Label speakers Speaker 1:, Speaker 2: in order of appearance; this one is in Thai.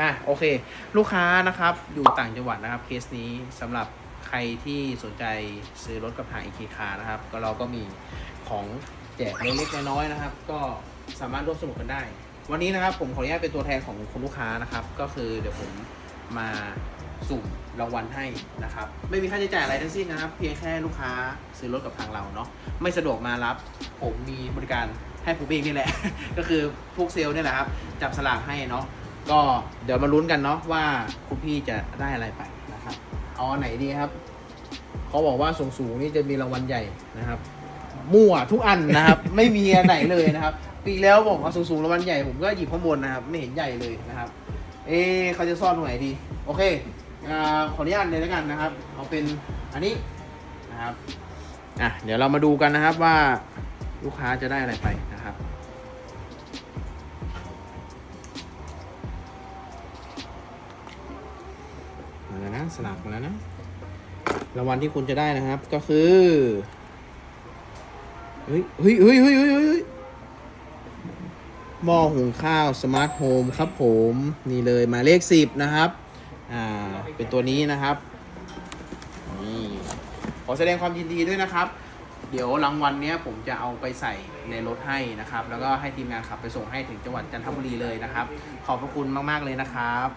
Speaker 1: อะโอเค ลูกค้านะครับอยู่ต่างจังหวัดนะครับเคสนี้สำหรับใครที่สนใจซื้อรถกับทางอีเคคานะครับ ก็เราก็มีของแจกเล็กๆน้อยๆนะครับ ก็สามารถร่วมสนุกกันได้ วันนี้นะครับผมขออนุญาตเป็นตัวแทนของคุณลูกค้านะครับ ก็คือเดี๋ยวผมมาสุ่มรางวัลให้นะครับ ไม่มีค่าใช้จ่ายอะไรทั้งสิ้นนะครับ เพียงแค่ลูกค้าซื้อรถกับทางเราเนาะไม่สะดวกมารับ ผมมีบริการให้ผมเองนี่แหละ ก็คือพวกเซลล์นี่แหละครับ จับสลากให้เนาะ ก็เดี๋ยวมาลุ้นกันเนาะว่าคุณพี่จะได้อะไรไปนะครับ เอาอันไหนดีครับ เขาบอกว่าสูงสูงนี่จะมีรางวัลใหญ่นะครับ มั่วทุกอันนะครับ ไม่มีอันไหนเลยนะครับ ปีแล้วบอกว่าสูงสูงรางวัลใหญ่ผมก็หยิบข้างบนนะครับ ไม่เห็นใหญ่เลยนะครับ เอ๊เขาจะซ่อนตรงไหนดี โอเคอ่าขออนุญาตเลยแล้วกันนะครับ เอาเป็นอันนี้นะครับอะเดี๋ยวเรามาดูกันนะครับว่าลูกค้าจะได้อะไรไปนะครับ มาแล้วนะสลักมาแล้วนะรางวัลที่คุณจะได้นะครับ ก็คือเฮ้ยเฮ้ยเฮ้ยเฮ้ยเฮ้ยเฮ้ยหม้อหุงข้าวสมาร์ทโฮมครับผม นี่เลยหมายเลขสิบนะครับ อ่า เป็นตัวนี้นะครับนี่ขอแสดงความยินดีด้วยนะครับ เดี๋ยวรางวัลเนี้ยผมจะเอาไปใส่ในรถให้นะครับ แล้วก็ให้ทีมงานขับไปส่งให้ถึงจังหวัดจันทบุรีเลยนะครับ ขอบพระคุณมาก ๆ เลยนะครับ